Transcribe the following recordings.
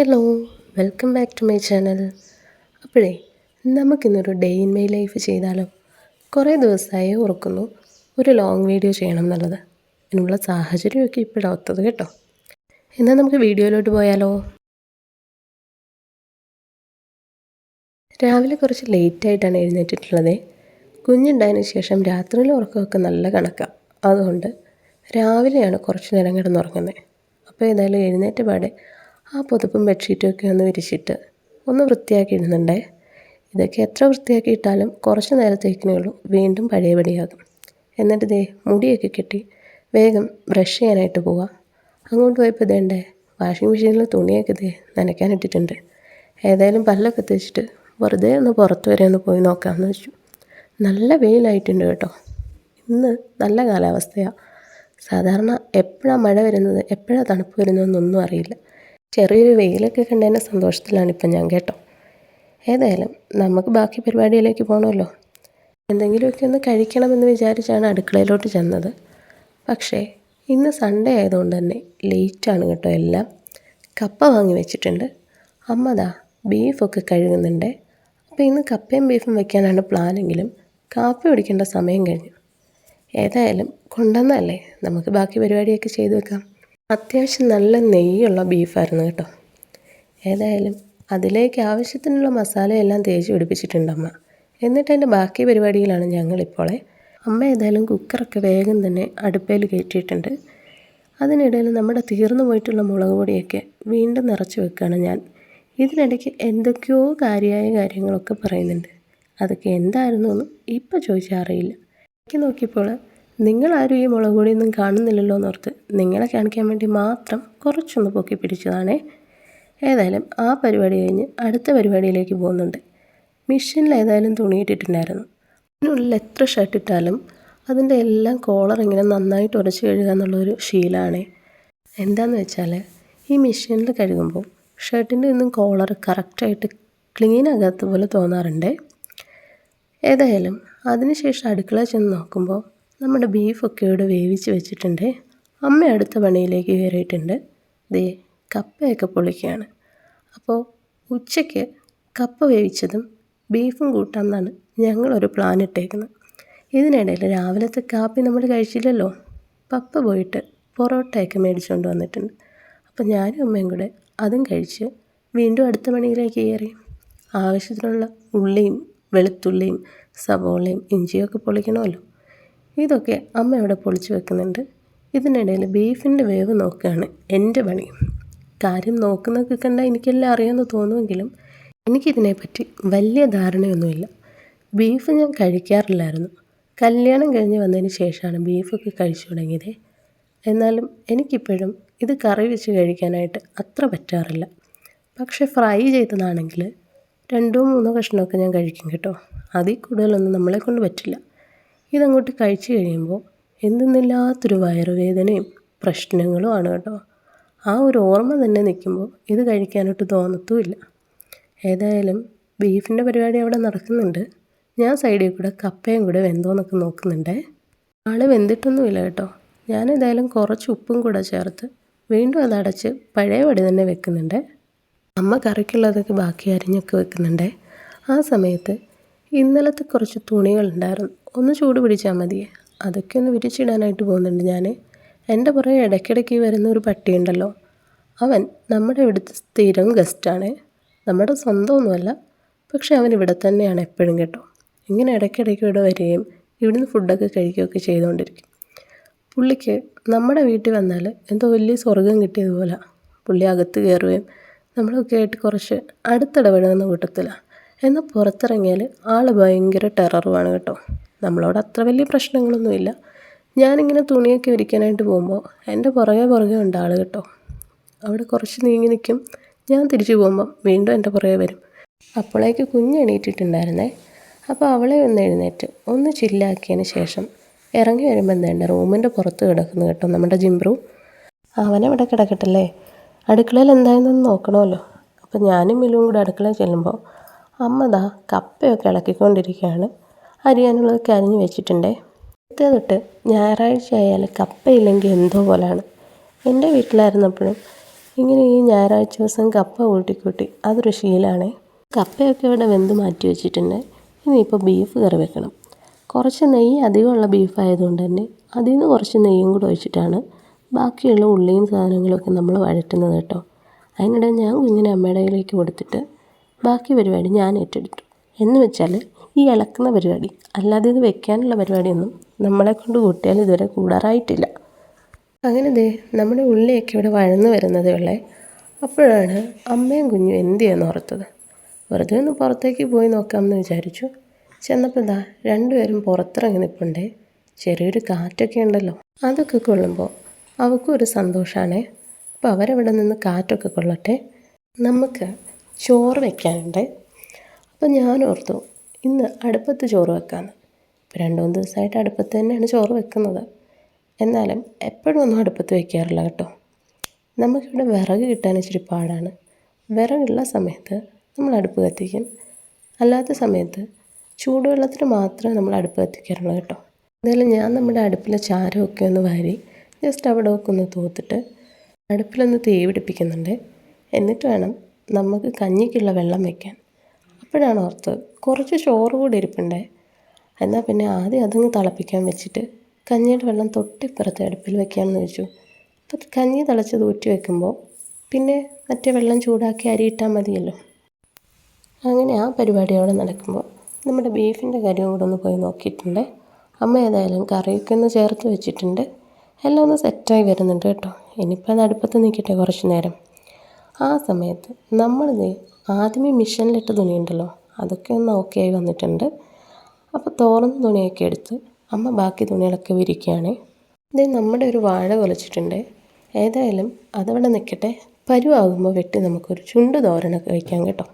Hello welcome back to my channel. അപ്പോഴേ നമുക്കിന്നൊരു day in my life ചെയ്താലോ? കുറേ ദിവസമായി ഓർക്കുന്നു ഒരു ലോങ് വീഡിയോ ചെയ്യണം എന്നുള്ളത്. അതിനുള്ള സാഹചര്യമൊക്കെ ഇപ്പോഴത്തത് കേട്ടോ. എന്നാൽ നമുക്ക് വീഡിയോയിലോട്ട് പോയാലോ? രാവിലെ കുറച്ച് ലേറ്റായിട്ടാണ് എഴുന്നേറ്റിട്ടുള്ളത്. കുഞ്ഞുണ്ടായതിന് ശേഷം രാത്രിയിൽ ഉറക്കമൊക്കെ നല്ല കണക്കാണ് അതുകൊണ്ട് രാവിലെയാണ് കുറച്ച് നേരം കിടന്നുറങ്ങുന്നത് അപ്പോൾ ഏതായാലും എഴുന്നേറ്റ പാടെ ആ പുതപ്പും ബെഡ്ഷീറ്റും ഒക്കെ ഒന്ന് വിരിച്ചിട്ട് ഒന്ന് വൃത്തിയാക്കി ഇടുന്നുണ്ടേ ഇതൊക്കെ എത്ര വൃത്തിയാക്കി ഇട്ടാലും കുറച്ച് നേരത്തേക്കിനേ ഉള്ളൂ വീണ്ടും പഴയപടിയാകും എന്നിട്ട് ദേ മുടിയൊക്കെ കെട്ടി വേഗം ബ്രഷ് ചെയ്യാനായിട്ട് പോവാം. അങ്ങോട്ട് പോയപ്പോൾ ഇതേണ്ടേ വാഷിംഗ് മെഷീനിൽ തുണിയൊക്കെ ദേ നനയ്ക്കാനിട്ടിട്ടുണ്ട് ഏതായാലും പല്ലൊക്കെ തേച്ചിട്ട് വെറുതെ ഒന്ന് പുറത്ത് വരെ ഒന്ന് പോയി നോക്കാമെന്ന് വെച്ചു. നല്ല വെയിലായിട്ടുണ്ട് കേട്ടോ. ഇന്ന് നല്ല കാലാവസ്ഥയാണ് സാധാരണ എപ്പോഴാണ് മഴ വരുന്നത് എപ്പോഴാണ് തണുപ്പ് വരുന്നതെന്നൊന്നും അറിയില്ല. ചെറിയൊരു വെയിലൊക്കെ കണ്ടതിന്റെ സന്തോഷത്തിലാണ് ഇപ്പം ഞാൻ കേട്ടോ. ഏതായാലും നമുക്ക് ബാക്കി പരിപാടിയിലേക്ക് പോകണമല്ലോ എന്തെങ്കിലുമൊക്കെ ഒന്ന് കഴിക്കണമെന്ന് വിചാരിച്ചാണ് അടുക്കളയിലോട്ട് ചെന്നത്. പക്ഷേ ഇന്ന് സൺഡേ ആയതുകൊണ്ട് തന്നെ ലേറ്റാണ് കേട്ടോ എല്ലാം. കപ്പ വാങ്ങി വെച്ചിട്ടുണ്ട്. അമ്മതാ ബീഫൊക്കെ കഴുകുന്നുണ്ട്. അപ്പോൾ ഇന്ന് കപ്പയും ബീഫും വെക്കാനാണ് പ്ലാനെങ്കിലും കാപ്പി കുടിക്കേണ്ട സമയം കഴിഞ്ഞു. ഏതായാലും കൊണ്ടുവന്നല്ലേ നമുക്ക് ബാക്കി പരിപാടിയൊക്കെ ചെയ്തു വെക്കാം. അത്യാവശ്യം നല്ല നെയ്യുള്ള ബീഫായിരുന്നു കേട്ടോ. ഏതായാലും അതിലേക്ക് ആവശ്യത്തിനുള്ള മസാലയെല്ലാം തേച്ച് പിടിപ്പിച്ചിട്ടുണ്ട് അമ്മ. എന്നിട്ട് അതിന്റെ ബാക്കി പരിപാടിയിലാണ് ഞങ്ങളിപ്പോളെ. അമ്മ ഏതായാലും കുക്കറൊക്കെ വേഗം തന്നെ അടുപ്പയിൽ കയറ്റിയിട്ടുണ്ട്. അതിനിടയിൽ നമ്മുടെ തീർന്നു പോയിട്ടുള്ള മുളക് പൊടിയൊക്കെ വീണ്ടും നിറച്ച് വെക്കുകയാണ് ഞാൻ. ഇതിനിടയ്ക്ക് എന്തൊക്കെയോ കാര്യമായ കാര്യങ്ങളൊക്കെ പറയുന്നുണ്ട്. അതൊക്കെ എന്തായിരുന്നു എന്ന് ഇപ്പോൾ ചോദിച്ചാൽ അറിയില്ല. എനിക്ക് നോക്കിയപ്പോൾ നിങ്ങളാരും ഈ മുളക് പൊടിയൊന്നും കാണുന്നില്ലല്ലോ എന്നോർത്ത് നിങ്ങളെ കാണിക്കാൻ വേണ്ടി മാത്രം കുറച്ചൊന്ന് പൊക്കി പിടിച്ചതാണേ. ഏതായാലും ആ പരിപാടി കഴിഞ്ഞ് അടുത്ത പരിപാടിയിലേക്ക് പോകുന്നുണ്ട്. മിഷീനിൽ ഏതായാലും തുണിയിട്ടിട്ടുണ്ടായിരുന്നു അതിനുള്ളിൽ എത്ര ഷർട്ട് ഇട്ടാലും അതിന്റെ എല്ലാം കോളർ ഇങ്ങനെ നന്നായിട്ട് ഉടച്ച് കഴുകുക എന്നുള്ളൊരു ശീലമാണേ. എന്താണെന്ന് വെച്ചാൽ ഈ മെഷീനിൽ കഴുകുമ്പോൾ ഷർട്ടിന്റെ ഒന്നും കോളർ കറക്റ്റായിട്ട് ക്ലീൻ ആകാത്ത പോലെ തോന്നാറുണ്ട്. ഏതായാലും അതിനുശേഷം അടുക്കള ചെന്ന് നോക്കുമ്പോൾ നമ്മുടെ ബീഫൊക്കെ ഇവിടെ വേവിച്ച് വെച്ചിട്ടുണ്ട്. അമ്മ അടുത്ത പണിയിലേക്ക് കയറിയിട്ടുണ്ട്. ദേ കപ്പയൊക്കെ പൊളിക്കുകയാണ്. അപ്പോൾ ഉച്ചയ്ക്ക് കപ്പ വേവിച്ചതും ബീഫും കൂട്ടാമെന്നാണ് ഞങ്ങളൊരു പ്ലാൻ ഇട്ടേക്കുന്നത്. ഇതിനിടയിൽ രാവിലത്തെ കാപ്പി നമ്മൾ കഴിച്ചില്ലല്ലോ. പപ്പ പോയിട്ട് പൊറോട്ടയൊക്കെ മേടിച്ചുകൊണ്ട് വന്നിട്ടുണ്ട്. അപ്പോൾ ഞാനും അമ്മയും കൂടെ അതും കഴിച്ച് വീണ്ടും അടുത്ത പണിയിലേക്ക് കയറി. ആവശ്യത്തിനുള്ള ഉള്ളിയും വെളുത്തുള്ളിയും സവോളയും ഇഞ്ചിയൊക്കെ പൊളിക്കണമല്ലോ. ഇതൊക്കെ അമ്മ ഇവിടെ പൊളിച്ച് വെക്കുന്നുണ്ട്. ഇതിനിടയിൽ ബീഫിന്റെ വേവ് നോക്കുകയാണ് എന്റെ പണി. കാര്യം നോക്കുന്നതൊക്കെ കണ്ടാൽ എനിക്കെല്ലാം അറിയാമെന്ന് തോന്നുമെങ്കിലും എനിക്കിതിനെപ്പറ്റി വലിയ ധാരണയൊന്നുമില്ല. ബീഫ് ഞാൻ കഴിക്കാറില്ലായിരുന്നു. കല്യാണം കഴിഞ്ഞ് വന്നതിന് ശേഷമാണ് ബീഫൊക്കെ കഴിച്ചു തുടങ്ങിയത്. എന്നാലും എനിക്കിപ്പോഴും ഇത് കറി വെച്ച് കഴിക്കാനായിട്ട് അത്ര പറ്റാറില്ല. പക്ഷെ ഫ്രൈ ചെയ്തതാണെങ്കിൽ രണ്ടോ മൂന്നോ കഷ്ണമൊക്കെ ഞാൻ കഴിക്കും കേട്ടോ. അതിൽ കൂടുതലൊന്നും നമ്മളെ കൊണ്ട് പറ്റില്ല. ഇതങ്ങോട്ട് കഴിച്ചു കഴിയുമ്പോൾ എന്തെന്നില്ലാത്തൊരു വയറുവേദനയും പ്രശ്നങ്ങളും ആണ് കേട്ടോ. ആ ഒരു ഓർമ്മ തന്നെ നിൽക്കുമ്പോൾ ഇത് കഴിക്കാനൊട്ട് തോന്നത്തുമില്ല. ഏതായാലും ബീഫിന്റെ പരിപാടി അവിടെ നടക്കുന്നുണ്ട്. ഞാൻ സൈഡിൽ കൂടെ കപ്പയും കൂടെ വെന്തോന്നൊക്കെ നോക്കുന്നുണ്ടേ. ആൾ വെന്തിട്ടൊന്നുമില്ല കേട്ടോ. ഞാൻ ഏതായാലും കുറച്ച് ഉപ്പും കൂടെ ചേർത്ത് വീണ്ടും അത് അടച്ച് പഴയ പടി തന്നെ വെക്കുന്നുണ്ട്. അമ്മ കറിക്കുള്ളതൊക്കെ ബാക്കി അരിഞ്ഞൊക്കെ വെക്കുന്നുണ്ടേ. ആ സമയത്ത് ഇന്നലത്തെ കുറച്ച് തുണികളുണ്ടായിരുന്നു. ഒന്ന് ചൂട് പിടിച്ചാൽ മതിയേ. അതൊക്കെ ഒന്ന് വിരിച്ചിടാനായിട്ട് പോകുന്നുണ്ട് ഞാൻ എന്റെ പുറകെ ഇടയ്ക്കിടയ്ക്ക് വരുന്ന ഒരു പട്ടിയുണ്ടല്ലോ അവൻ നമ്മുടെ ഇവിടുത്തെ സ്ഥിരം ഗസ്റ്റാണ് നമ്മുടെ സ്വന്തമൊന്നുമല്ല പക്ഷേ അവൻ ഇവിടെ തന്നെയാണ് എപ്പോഴും കേട്ടോ. ഇങ്ങനെ ഇടയ്ക്കിടയ്ക്ക് ഇവിടെ വരികയും ഇവിടുന്ന് ഫുഡൊക്കെ കഴിക്കുകയൊക്കെ ചെയ്തുകൊണ്ടിരിക്കും. പുള്ളിക്ക് നമ്മുടെ വീട്ടിൽ വന്നാൽ എന്തോ വലിയ സ്വർഗം കിട്ടിയതുപോലെ പുള്ളി അകത്ത് കയറുകയും നമ്മളൊക്കെ ആയിട്ട് കുറച്ച് അടുത്തിടപെടുന്ന കൂട്ടത്തിലാണ് എന്നാൽ പുറത്തിറങ്ങിയാൽ ആൾ ഭയങ്കര ടെററുമാണ് കേട്ടോ. നമ്മളോട് അത്ര വലിയ പ്രശ്നങ്ങളൊന്നുമില്ല. ഞാനിങ്ങനെ തുണിയൊക്കെ വിരിക്കാനായിട്ട് പോകുമ്പോൾ എന്റെ പുറകെ പുറകെ ഉണ്ട് ആൾ കേട്ടോ. അവിടെ കുറച്ച് നീങ്ങി നിൽക്കും. ഞാൻ തിരിച്ചു പോകുമ്പം വീണ്ടും എന്റെ പുറകെ വരും. അപ്പോഴേക്ക് കുഞ്ഞ് എണീറ്റിട്ടുണ്ടായിരുന്നേ. അപ്പോൾ അവളെ ഒന്ന് എഴുന്നേറ്റ് ഒന്ന് ചില്ലാക്കിയതിന് ശേഷം ഇറങ്ങി വരുമ്പോൾ എന്താ റൂമിന്റെ പുറത്ത് കിടക്കുന്നു കേട്ടോ നമ്മുടെ ജിംബ്രു അവനവിടെ കിടക്കട്ടല്ലേ? അടുക്കളയിൽ എന്തായെന്നൊന്ന് നോക്കണമല്ലോ. അപ്പോൾ ഞാനും മിലുവും കൂടെ അടുക്കളയിൽ ചെല്ലുമ്പോൾ അമ്മ ദാ കപ്പയൊക്കെ ഇളക്കിക്കൊണ്ടിരിക്കുകയാണ്. അരിയാനുള്ളതൊക്കെ അരിഞ്ഞ് വെച്ചിട്ടുണ്ടേ. ഇത്തേ തൊട്ട് ഞായറാഴ്ച ആയാൽ കപ്പയില്ലെങ്കിൽ എന്തോ പോലാണ്. എന്റെ വീട്ടിലായിരുന്നപ്പോഴും ഇങ്ങനെ ഈ ഞായറാഴ്ച ദിവസം കപ്പ കൂട്ടിക്കൂട്ടി അതൊരു ശീലമാണ്. കപ്പയൊക്കെ ഇവിടെ വെന്ത് മാറ്റി വെച്ചിട്ടുണ്ട്. ഇനിയിപ്പോൾ ബീഫ് കറി വെക്കണം. കുറച്ച് നെയ്യ് അധികമുള്ള ബീഫ് ആയതുകൊണ്ട് തന്നെ അതിൽ നിന്ന് കുറച്ച് നെയ്യും കൂടെ ഒഴിച്ചിട്ടാണ് ബാക്കിയുള്ള ഉള്ളിയും സാധനങ്ങളൊക്കെ നമ്മൾ വഴറ്റുന്നത് കേട്ടോ. അതിനിടെ ഞാൻ കുഞ്ഞിനെ അമ്മയുടെ കയ്യിലേക്ക് കൊടുത്തിട്ട് ബാക്കി പരിപാടി ഞാൻ ഏറ്റെടുത്തു. എന്ന് വെച്ചാൽ ഈ ഇളക്കുന്ന പരിപാടി. അല്ലാതെ ഇത് വെക്കാനുള്ള പരിപാടിയൊന്നും നമ്മളെ കൊണ്ട് കൂട്ടിയാൽ ഇതുവരെ കൂടാറായിട്ടില്ല. അങ്ങനെ ദേ നമ്മുടെ ഉള്ളിയൊക്കെ ഇവിടെ വഴന്നു വരുന്നതേ ഉള്ളേ അപ്പോഴാണ് അമ്മയും കുഞ്ഞും എന്ത് ചെയ്യാന്ന് ഓർത്തത്? വെറുതെ ഒന്ന് പുറത്തേക്ക് പോയി നോക്കാമെന്ന് വിചാരിച്ചു. ചെന്നപ്പോൾ ഇതാ രണ്ടുപേരും പുറത്തിറങ്ങി നിൽപ്പുണ്ടേ ചെറിയൊരു കാറ്റൊക്കെ ഉണ്ടല്ലോ. അതൊക്കെ കൊള്ളുമ്പോൾ അവൾക്കും ഒരു സന്തോഷമാണേ അപ്പോൾ അവരവിടെ നിന്ന് കാറ്റൊക്കെ കൊള്ളട്ടെ. നമുക്ക് ചോറ് വെക്കാനുണ്ട്. അപ്പോൾ ഞാൻ ഓർത്തു ഇന്ന് അടുപ്പത്ത് ചോറ് വെക്കാമെന്ന് ഇപ്പോൾ രണ്ട് മൂന്ന് ദിവസമായിട്ട് അടുപ്പത്ത് തന്നെയാണ് ചോറ് വെക്കുന്നത്. എന്നാലും എപ്പോഴും ഒന്നും അടുപ്പത്ത് വയ്ക്കാറില്ല കേട്ടോ. നമുക്കിവിടെ വിറക് കിട്ടാൻ ഇച്ചിരി പാടാണ്. വിറകുള്ള സമയത്ത് നമ്മൾ അടുപ്പ് കത്തിക്കും. അല്ലാത്ത സമയത്ത് ചൂടുവെള്ളത്തിന് മാത്രമേ നമ്മൾ അടുപ്പ് കത്തിക്കാറുള്ളൂ കേട്ടോ. എന്തായാലും ഞാൻ നമ്മുടെ അടുപ്പിലെ ചാരമൊക്കെ ഒന്ന് വാരി ജസ്റ്റ് അവിടെ ഒക്കെ ഒന്ന് തൂത്തിട്ട് അടുപ്പിലൊന്ന് തീ പിടിപ്പിക്കുന്നുണ്ട്. എന്നിട്ട് വേണം നമുക്ക് കഞ്ഞിക്കുള്ള വെള്ളം വയ്ക്കാൻ അപ്പോഴാണ് ഓർത്തത്. കുറച്ച് ചോറ് കൂടി ഇരിപ്പുണ്ടേ. എന്നാൽ പിന്നെ ആദ്യം അതങ്ങ് തിളപ്പിക്കാൻ വെച്ചിട്ട് കഞ്ഞിയുടെ വെള്ളം തൊട്ടിപ്പുറത്തെ അടുപ്പിൽ വെക്കാമെന്ന് വെച്ചു. അപ്പോൾ കഞ്ഞി തിളച്ച് ഊറ്റി വെക്കുമ്പോൾ പിന്നെ മറ്റേ വെള്ളം ചൂടാക്കി അരിയിട്ടാൽ മതിയല്ലോ. അങ്ങനെ ആ പരിപാടി അവിടെ നടക്കുമ്പോൾ നമ്മുടെ ബീഫിന്റെ കാര്യം കൂടെ ഒന്ന് പോയി നോക്കിയിട്ടുണ്ട്. അമ്മ ഏതായാലും കറിയൊക്കെ ഒന്ന് ചേർത്ത് വെച്ചിട്ടുണ്ട്. എല്ലാം ഒന്ന് സെറ്റായി വരുന്നുണ്ട് കേട്ടോ. ഇനിയിപ്പോൾ അത് അടുപ്പത്ത് നിൽക്കട്ടെ കുറച്ച് നേരം. ആ സമയത്ത് നമ്മളിത് ആദ്യമേ മിഷനിലിട്ട തുണിയുണ്ടല്ലോ അതൊക്കെ ഒന്ന് ഓക്കെ ആയി വന്നിട്ടുണ്ട്. അപ്പോൾ തോർന്ന തുണിയൊക്കെ എടുത്ത് അമ്മ ബാക്കി തുണികളൊക്കെ വിരിക്കുകയാണ്. ഇത് നമ്മുടെ ഒരു വാഴ കൊലച്ചിട്ടുണ്ട് ഏതായാലും അതവിടെ നിൽക്കട്ടെ പരുവാകുമ്പോൾ വെട്ടി നമുക്കൊരു ചുണ്ട് തോരനൊക്കെ വയ്ക്കാം കേട്ടോ.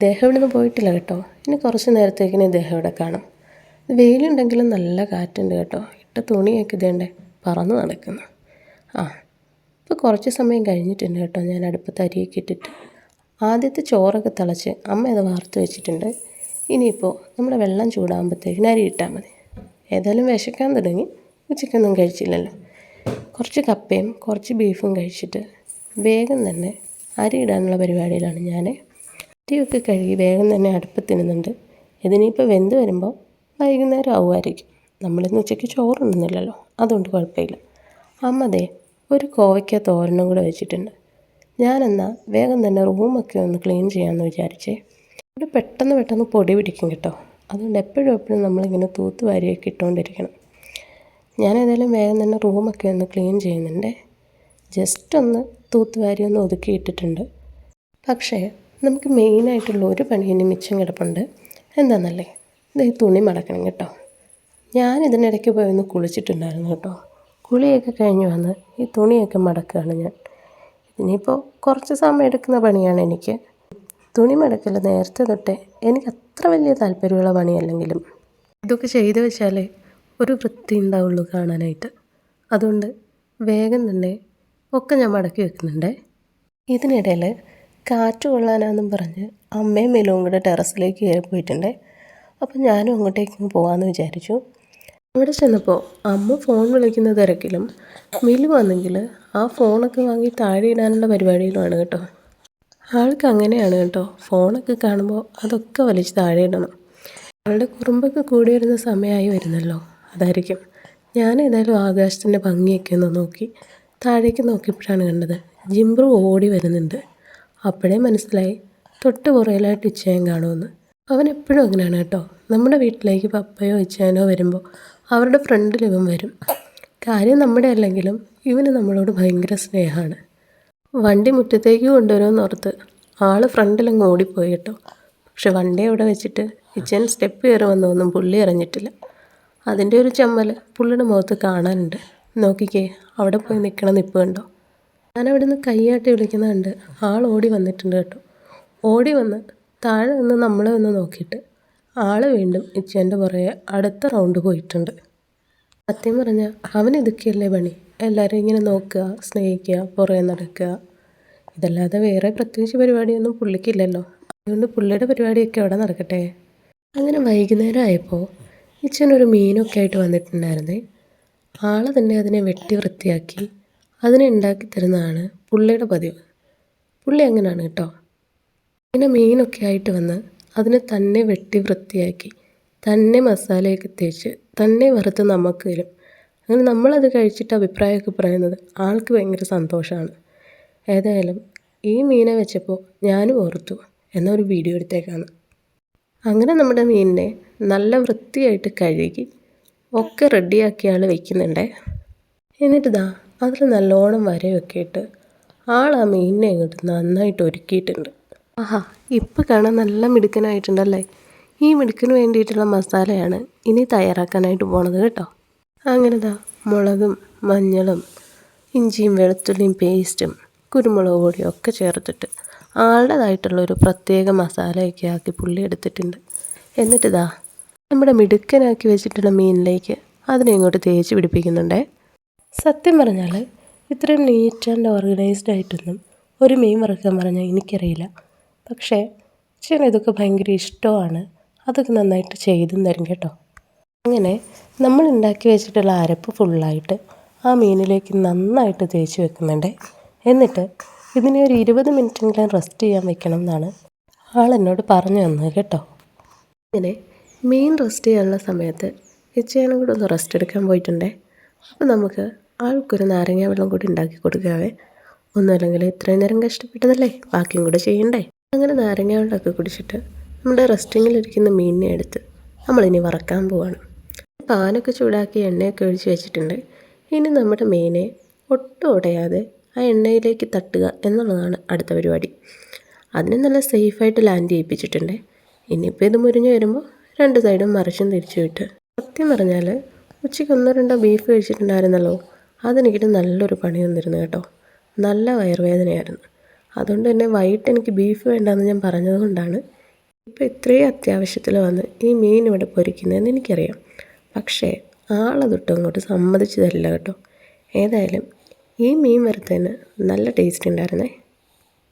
ദേഹം ഇവിടെ നിന്ന് പോയിട്ടില്ല കേട്ടോ. ഇനി കുറച്ച് നേരത്തേക്കിന് ദേഹം ഇവിടെ കാണും. വെയിലുണ്ടെങ്കിലും നല്ല കാറ്റുണ്ട് കേട്ടോ. ഇട്ട തുണിയൊക്കെ ഇതേണ്ടേ പറന്ന് നടക്കുന്നു. ആ ഇപ്പോൾ കുറച്ച് സമയം കഴിഞ്ഞിട്ടുണ്ട് കേട്ടോ ഞാൻ അടുപ്പത്ത് അരിയൊക്കെ ഇട്ടിട്ട്. ആദ്യത്തെ ചോറൊക്കെ തിളച്ച് അമ്മ അത് വാർത്ത് വെച്ചിട്ടുണ്ട്. ഇനിയിപ്പോൾ നമ്മുടെ വെള്ളം ചൂടാകുമ്പോഴത്തേക്കിന് അരി ഇട്ടാൽ മതി. ഏതായാലും വിശക്കാൻ തുടങ്ങി. ഉച്ചയ്ക്കൊന്നും കഴിച്ചില്ലല്ലോ. കുറച്ച് കപ്പയും കുറച്ച് ബീഫും കഴിച്ചിട്ട് വേഗം തന്നെ അരി ഇടാനുള്ള പരിപാടിയിലാണ് ഞാൻ. അരിയൊക്കെ കഴുകി വേഗം തന്നെ അടുപ്പത്തിടുന്നുണ്ട്. ഇതിനിപ്പോൾ വെന്ത് വരുമ്പോൾ വൈകുന്നേരം ആവുമായിരിക്കും. നമ്മളിന്ന് ഉച്ചയ്ക്ക് ചോറൊന്നുമില്ലല്ലോ അതുകൊണ്ട് കുഴപ്പമില്ല. അമ്മ ദേ ഒരു കോവയ്ക്ക തോരനും കൂടെ വെച്ചിട്ടുണ്ട്. ഞാനെന്നാൽ വേഗം തന്നെ റൂമൊക്കെ ഒന്ന് ക്ലീൻ ചെയ്യാമെന്ന് വിചാരിച്ചേ. ഇവിടെ പെട്ടെന്ന് പെട്ടെന്ന് പൊടി പിടിക്കും കേട്ടോ. അതുകൊണ്ട് എപ്പോഴും എപ്പോഴും നമ്മളിങ്ങനെ തൂത്ത് വാരിയൊക്കെ ഇട്ടുകൊണ്ടിരിക്കണം. ഞാനേതായാലും വേഗം തന്നെ റൂമൊക്കെ ഒന്ന് ക്ലീൻ ചെയ്യുന്നുണ്ട്. ജസ്റ്റ് ഒന്ന് തൂത്ത് വാരി ഒന്ന് ഒതുക്കി ഇട്ടിട്ടുണ്ട്. പക്ഷേ നമുക്ക് മെയിനായിട്ടുള്ള ഒരു പണി ഇനി മിച്ചം കിടപ്പുണ്ട്. എന്താണെന്നല്ലേ ഇത് തുണി മടക്കണം കേട്ടോ. ഞാൻ ഇതിനിടയ്ക്ക് പോയി ഒന്ന് കുളിച്ചിട്ടുണ്ടായിരുന്നു കേട്ടോ. കുളിയൊക്കെ കഴിഞ്ഞ് വന്ന് ഈ തുണിയൊക്കെ മടക്കുകയാണ് ഞാൻ. ഇനിയിപ്പോൾ കുറച്ച് സമയം എടുക്കുന്ന പണിയാണ് എനിക്ക്. തുണി മടക്കൽ നേരത്തെ തൊട്ടേ എനിക്ക് അത്ര വലിയ താല്പര്യമുള്ള പണിയല്ലെങ്കിലും ഇതൊക്കെ ചെയ്തു വെച്ചാലേ ഒരു വൃത്തി ഉണ്ടാവുള്ളൂ കാണാനായിട്ട്. അതുകൊണ്ട് വേഗം തന്നെ ഒക്കെ ഞാൻ മടക്കി വെക്കുന്നുണ്ട്. ഇതിനിടയിൽ കാറ്റ് കൊള്ളാനാണെന്നും പറഞ്ഞ് അമ്മയും മേലും കൂടെ ടെറസിലേക്ക് കയറി പോയിട്ടുണ്ട് അപ്പോൾ ഞാനും അങ്ങോട്ടേക്ക് പോകാമെന്ന് വിചാരിച്ചു. അവിടെ ചെന്നപ്പോൾ അമ്മ ഫോൺ വിളിക്കുന്ന തിരക്കിലും മിലു വന്നെങ്കിൽ ആ ഫോണൊക്കെ വാങ്ങി താഴെ ഇടാനുള്ള പരിപാടിയിലുമാണ് കേട്ടോ. ആൾക്ക് അങ്ങനെയാണ് കേട്ടോ. ഫോണൊക്കെ കാണുമ്പോൾ അതൊക്കെ വലിച്ച് താഴെ ഇടണം. അവളുടെ കുറുമ്പൊക്കെ കൂടി വരുന്ന സമയമായി വരുന്നല്ലോ. അതായിരിക്കും. ഞാൻ ഏതായാലും ആകാശത്തിന്റെ ഭംഗിയൊക്കെ ഒന്ന് നോക്കി താഴേക്ക് നോക്കിയപ്പോഴാണ് കണ്ടത് ജിംബ്രു ഓടി വരുന്നുണ്ട്. അപ്പോഴേ മനസ്സിലായി തൊട്ട് പുറയിലായിട്ട് ഇച്ചയും കാണുമെന്ന്. അവൻ എപ്പോഴും അങ്ങനെയാണ് കേട്ടോ. നമ്മുടെ വീട്ടിലേക്ക് പപ്പയോ ഇച്ചാനോ വരുമ്പോൾ അവരുടെ ഫ്രണ്ടിൽ ഇവൻ വരും. കാര്യം നമ്മുടെ അല്ലെങ്കിലും ഇവന് നമ്മളോട് ഭയങ്കര സ്നേഹമാണ്. വണ്ടി മുറ്റത്തേക്ക് കൊണ്ടുവരുമെന്ന് ഓർത്ത് ആൾ ഫ്രണ്ടിലങ്ങ് ഓടിപ്പോയി കേട്ടോ. പക്ഷെ വണ്ടി അവിടെ വെച്ചിട്ട് കിച്ചൻ സ്റ്റെപ്പ് കയറി വന്നതൊന്നും പുള്ളി അറിഞ്ഞിട്ടില്ല. അതിന്റെ ഒരു ചമ്മൽ പുള്ളിയുടെ മുഖത്ത് കാണാനുണ്ട്. നോക്കിക്കേ അവിടെ പോയി നിൽക്കണ നിപ്പ് കണ്ടോ? ഞാനവിടെ നിന്ന് കൈയാട്ടി വിളിക്കുന്നുണ്ട് ആൾ ഓടി വന്നിട്ടുണ്ട് കേട്ടോ. ഓടി വന്ന് താഴെ നിന്ന് നമ്മളെ ഒന്ന് നോക്കിയിട്ട് ആൾ വീണ്ടും ഇച്ചേന്റെ പുറകെ അടുത്ത റൗണ്ട് പോയിട്ടുണ്ട്. സത്യം പറഞ്ഞാൽ അവൻ ഇതൊക്കെയല്ലേ പണി? എല്ലാവരും ഇങ്ങനെ നോക്കുക സ്നേഹിക്കുക പുറകെ നടക്കുക. ഇതല്ലാതെ വേറെ പ്രത്യേകിച്ച് പരിപാടിയൊന്നും പുള്ളിക്കില്ലല്ലോ. അതുകൊണ്ട് പുള്ളിയുടെ പരിപാടിയൊക്കെ അവിടെ നടക്കട്ടെ. അങ്ങനെ വൈകുന്നേരം ആയപ്പോൾ ഇച്ചനൊരു മീനൊക്കെ ആയിട്ട് വന്നിട്ടുണ്ടായിരുന്നേ. ആൾ തന്നെ അതിനെ വെട്ടി വൃത്തിയാക്കി അതിനെ ഉണ്ടാക്കി തരുന്നതാണ് പുള്ളിയുടെ പതിവ്. പുള്ളി അങ്ങനെയാണ് കേട്ടോ. ഇങ്ങനെ മീനൊക്കെ ആയിട്ട് വന്ന് അതിനെ തന്നെ വെട്ടി വൃത്തിയാക്കി. തന്നെ മസാലയൊക്കെ തേച്ച് തന്നെ വറുത്ത് നമുക്ക് തരും. അങ്ങനെ നമ്മളത് കഴിച്ചിട്ട് അഭിപ്രായമൊക്കെ പറയുന്നത് ആൾക്ക് ഭയങ്കര സന്തോഷമാണ്. ഏതായാലും ഈ മീനെ വെച്ചപ്പോൾ ഞാനും ഓർത്തു എന്നൊരു വീഡിയോ എടുത്തേക്കാണ്. അങ്ങനെ നമ്മുടെ മീനിനെ നല്ല വൃത്തിയായിട്ട് കഴുകി ഒക്കെ റെഡിയാക്കി ആൾ വെക്കുന്നുണ്ടേ. എന്നിട്ട് ദാ അതിൽ നല്ലോണം വരയൊക്കെ ഇട്ട് ആൾ ആ മീനിനെ ഇങ്ങോട്ട് നന്നായിട്ട് ഒരുക്കിയിട്ടുണ്ട്. ആഹാ ഇപ്പം കാണാൻ നല്ല മിടുക്കനായിട്ടുണ്ടല്ലേ? ഈ മിടുക്കിന് വേണ്ടിയിട്ടുള്ള മസാലയാണ് ഇനി തയ്യാറാക്കാനായിട്ട് പോണത് കേട്ടോ. അങ്ങനെ ദാ മുളകും മഞ്ഞളും ഇഞ്ചിയും വെളുത്തുള്ളിയും പേസ്റ്റും കുരുമുളക് പൊടിയും ഒക്കെ ചേർത്തിട്ട് ആളുടേതായിട്ടുള്ള ഒരു പ്രത്യേക മസാലയൊക്കെ ആക്കി പുള്ളി എടുത്തിട്ടുണ്ട്. എന്നിട്ട് ഇതാ നമ്മുടെ മിടുക്കനാക്കി വെച്ചിട്ടുള്ള മീനിലേക്ക് അതിനെ ഇങ്ങോട്ട് തേച്ച് പിടിപ്പിക്കുന്നുണ്ടേ. സത്യം പറഞ്ഞാൽ ഇത്രയും നീറ്റ് ആൻഡ് ഓർഗനൈസ്ഡ് ആയിട്ടൊന്നും ഒരു മീൻ വറുക്കാൻ പറഞ്ഞാൽ എനിക്കറിയില്ല. പക്ഷേ ചേട്ടന് ഇതൊക്കെ ഭയങ്കര ഇഷ്ടമാണ്. അതൊക്കെ നന്നായിട്ട് ചെയ്തും തരും കേട്ടോ. അങ്ങനെ നമ്മൾ ഉണ്ടാക്കി വെച്ചിട്ടുള്ള അരപ്പ് ഫുള്ളായിട്ട് ആ മീനിലേക്ക് നന്നായിട്ട് തേച്ച് വെക്കുന്നുണ്ട്. എന്നിട്ട് ഇതിനെ ഒരു ഇരുപത് മിനിറ്റെങ്കിലും റെസ്റ്റ് ചെയ്യാൻ വെക്കണം എന്നാണ് ആൾ എന്നോട് പറഞ്ഞു തന്നത് കേട്ടോ. ഇങ്ങനെ മീൻ റെസ്റ്റ് ചെയ്യാനുള്ള സമയത്ത് ഇച്ചയാനും കൂടെ ഒന്ന് റെസ്റ്റ് എടുക്കാൻ പോയിട്ടുണ്ടേ. അപ്പോൾ നമുക്ക് ആൾക്കൊരു നാരങ്ങ വെള്ളം കൂടി ഉണ്ടാക്കി കൊടുക്കാവേ. ഒന്നുമല്ലെങ്കിൽ ഇത്രയും നേരം കഷ്ടപ്പെട്ടതല്ലേ? ബാക്കിയും കൂടെ ചെയ്യണ്ടേ? അങ്ങനെ നാരങ്ങ വെള്ളമൊക്കെ കുടിച്ചിട്ട് നമ്മുടെ റെസ്റ്റിങ്ങിലിരിക്കുന്ന മീനിനെ എടുത്ത് നമ്മളിനി വറക്കാൻ പോവാണ്. പാനൊക്കെ ചൂടാക്കി എണ്ണയൊക്കെ ഒഴിച്ച് വെച്ചിട്ടുണ്ട്. ഇനി നമ്മുടെ മീനെ ഒട്ടും ഉടയാതെ ആ എണ്ണയിലേക്ക് തട്ടുക എന്നുള്ളതാണ് അടുത്ത പരിപാടി. അതിനെ നല്ല സേഫായിട്ട് ലാൻഡ് ചെയ്യിപ്പിച്ചിട്ടുണ്ട്. ഇനിയിപ്പോൾ ഇത് മുരിഞ്ഞ് വരുമ്പോൾ രണ്ട് സൈഡും മറിച്ചും തിരിച്ചു വിട്ട്. സത്യം പറഞ്ഞാൽ ഉച്ചയ്ക്ക് ഒന്നോ രണ്ടോ ബീഫ് കഴിച്ചിട്ടുണ്ടായിരുന്നല്ലോ. അതെനിക്കിട്ട് നല്ലൊരു പണി വന്നിരുന്നു കേട്ടോ. നല്ല വയറുവേദനയായിരുന്നു. അതുകൊണ്ട് തന്നെ വൈകിട്ട് എനിക്ക് ബീഫ് വേണ്ടെന്ന് ഞാൻ പറഞ്ഞതുകൊണ്ടാണ് ഇപ്പോൾ ഇത്രയും അത്യാവശ്യത്തിൽ വന്ന് ഈ മീൻ ഇവിടെ പൊരിക്കുന്നതെന്ന് എനിക്കറിയാം. പക്ഷേ ആളതൊട്ടും അങ്ങോട്ട് സമ്മതിച്ചു തരില്ല കേട്ടോ. ഏതായാലും ഈ മീൻ വറുത്തതിന് നല്ല ടേസ്റ്റ് ഉണ്ടായിരുന്നേ.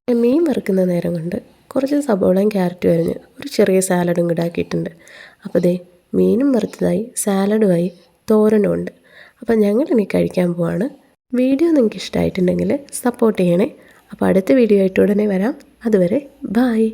മീൻ വറുക്കുന്ന നേരം കൊണ്ട് കുറച്ച് സബോളയും ക്യാരറ്റും അരിഞ്ഞ് ഒരു ചെറിയ സാലഡും കൂടെ ആക്കിയിട്ടുണ്ട്. അപ്പോൾ ദേ മീനും വറുത്തതായി സാലഡുമായി തോരനും ഉണ്ട്. അപ്പോൾ ഞങ്ങളിനി കഴിക്കാൻ പോവാണ്. വീഡിയോ നിങ്ങൾക്ക് ഇഷ്ടമായിട്ടുണ്ടെങ്കിൽ സപ്പോർട്ട് ചെയ്യണേ. അപ്പോൾ അടുത്ത വീഡിയോ ആയിട്ട് ഉടനെ വരാം. അതുവരെ ബായ്